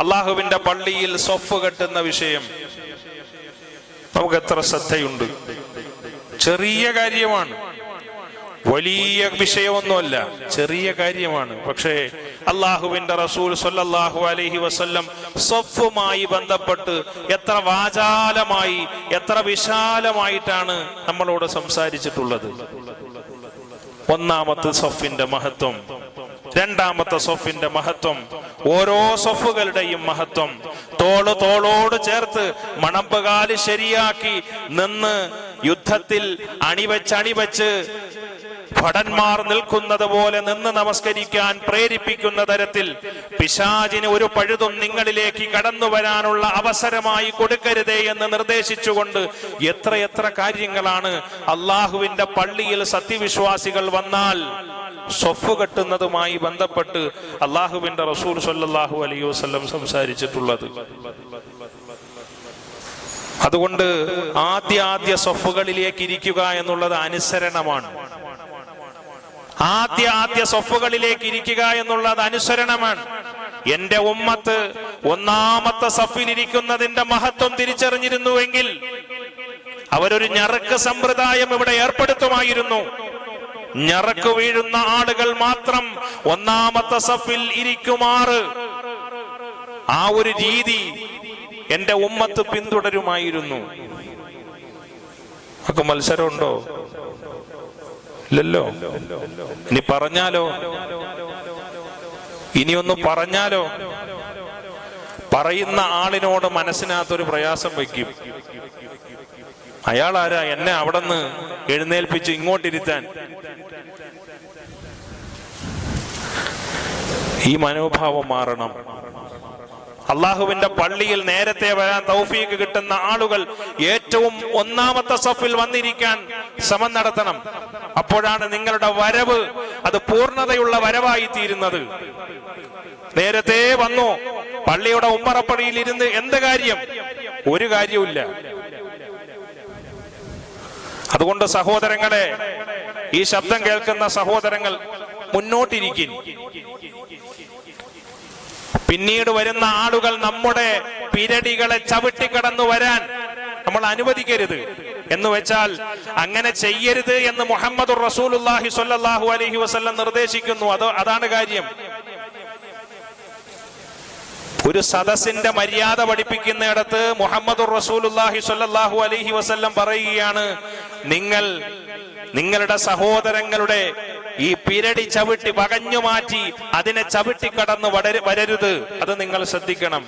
അള്ളാഹുവിന്റെ പള്ളിയിൽ സൊഫ് കെട്ടുന്ന വിഷയം നമുക്ക് എത്ര ശ്രദ്ധയുണ്ട്. ചെറിയ കാര്യമാണ്. വലിയ വിഷയമൊന്നുമല്ല ചെറിയ കാര്യമാണ്. പക്ഷേ അള്ളാഹുവിന്റെ റസൂൽ സൊല്ലാഹു അലഹി വസ്ല്ലം സ്വഫുമായി ബന്ധപ്പെട്ട് എത്ര വാചാലമായി എത്ര വിശാലമായിട്ടാണ് നമ്മളോട് സംസാരിച്ചിട്ടുള്ളത്. ഒന്നാമത്തെ സൊഫിന്റെ മഹത്വം രണ്ടാമത്തെ സൊഫിന്റെ മഹത്വം ഓരോ സൊഫുകളുടെയും മഹത്വം. തോൾ തോളോട് ചേർത്ത് മണമ്പുകാൽ ശരിയാക്കി നിന്ന് യുദ്ധത്തിൽ അണിവച്ചണിവച്ച് അണിവെച്ച് ഭടന്മാർ നിൽക്കുന്നത് പോലെ നിന്ന് നമസ്കരിക്കാൻ പ്രേരിപ്പിക്കുന്ന തരത്തിൽ പിശാചിന് ഒരു പഴുതും നിങ്ങളിലേക്ക് കടന്നു വരാനുള്ള അവസരമായി കൊടുക്കരുതേ എന്ന് നിർദ്ദേശിച്ചുകൊണ്ട് എത്രയെത്ര കാര്യങ്ങളാണ് അള്ളാഹുവിന്റെ പള്ളിയിൽ സത്യവിശ്വാസികൾ വന്നാൽ സ്വഫ് കെട്ടുന്നതുമായി ബന്ധപ്പെട്ട് അള്ളാഹുവിന്റെ റസൂൽ സല്ലാഹു അലൈഹി വസ്ലം സംസാരിച്ചിട്ടുള്ളത്. അതുകൊണ്ട് ആദ്യ ആദ്യ സ്വഫുകളിലേക്ക് ഇരിക്കുക എന്നുള്ളത് അനുസരണമാണ്. ആദ്യ ആദ്യ സ്വഫുകളിലേക്ക് ഇരിക്കുക എന്നുള്ളത് അനുസരണമാണ്. എന്റെ ഉമ്മത്ത് ഒന്നാമത്തെ സഫിലിരിക്കുന്നതിന്റെ മഹത്വം തിരിച്ചറിഞ്ഞിരുന്നുവെങ്കിൽ അവരൊരു ഞറക്ക് സമ്പ്രദായം ഇവിടെ ഏർപ്പെടുത്തുമായിരുന്നു. ഞറക്ക് വീഴുന്ന ആളുകൾ മാത്രം ഒന്നാമത്തെ സഫിൽ ഇരിക്കുമാറ്. ആ ഒരു രീതി എന്റെ ഉമ്മത്ത് പിന്തുടരുമായിരുന്നു. ഒക്കെ മത്സരമുണ്ടോ? ഇല്ലല്ലോ. ഇനി പറഞ്ഞാലോ? ഇനിയൊന്ന് പറഞ്ഞാലോ? പറയുന്ന ആളിനോട് മനസ്സിനകത്തൊരു പ്രയാസം വയ്ക്കും. അയാൾ ആരാ എന്നെ അവിടെ നിന്ന് എഴുന്നേൽപ്പിച്ച് ഇങ്ങോട്ടിരുത്താൻ? ഈ മനോഭാവം മാറണം. അള്ളാഹുവിന്റെ പള്ളിയിൽ നേരത്തെ വരാൻ തൗഫീക്ക് കിട്ടുന്ന ആളുകൾ ഏറ്റവും ഒന്നാമത്തെ സഫിൽ വന്നിരിക്കാൻ ശ്രമം നടത്തണം. അപ്പോഴാണ് നിങ്ങളുടെ വരവ് അത് പൂർണതയുള്ള വരവായി തീരുന്നത്. നേരത്തെ വന്നു പള്ളിയുടെ ഉമ്മറപ്പടിയിൽ ഇരുന്ന് എന്ത് കാര്യം? ഒരു കാര്യവുമില്ല. അതുകൊണ്ട് സഹോദരങ്ങളെ ഈ ശബ്ദം കേൾക്കുന്ന സഹോദരങ്ങൾ മുന്നോട്ടിരിക്കും. പിന്നീട് വരുന്ന ആളുകൾ നമ്മുടെ പിരടികളെ ചവിട്ടിക്കടന്നു വരാൻ നമ്മൾ അനുവദിക്കരുത്. എന്ന് വെച്ചാൽ അങ്ങനെ ചെയ്യരുത് എന്ന് മുഹമ്മദ് റസൂലുല്ലാഹി സ്വല്ലല്ലാഹു അലൈഹി വസല്ലം നിർദ്ദേശിക്കുന്നു. അത് അതാണ് കാര്യം. ഒരു സദസ്സിന്റെ മര്യാദ പഠിപ്പിക്കുന്നിടത്ത് മുഹമ്മദ് റസൂലുല്ലാഹി സ്വല്ലല്ലാഹു അലൈഹി വസല്ലം പറയുകയാണ് നിങ്ങൾ നിങ്ങളുടെ സഹോദരങ്ങളുടെ ഈ പിരടി ചവിട്ടി വകഞ്ഞു മാറ്റി അതിനെ ചവിട്ടി കടന്ന് വരരുത്. അത് നിങ്ങൾ ശ്രദ്ധിക്കണം.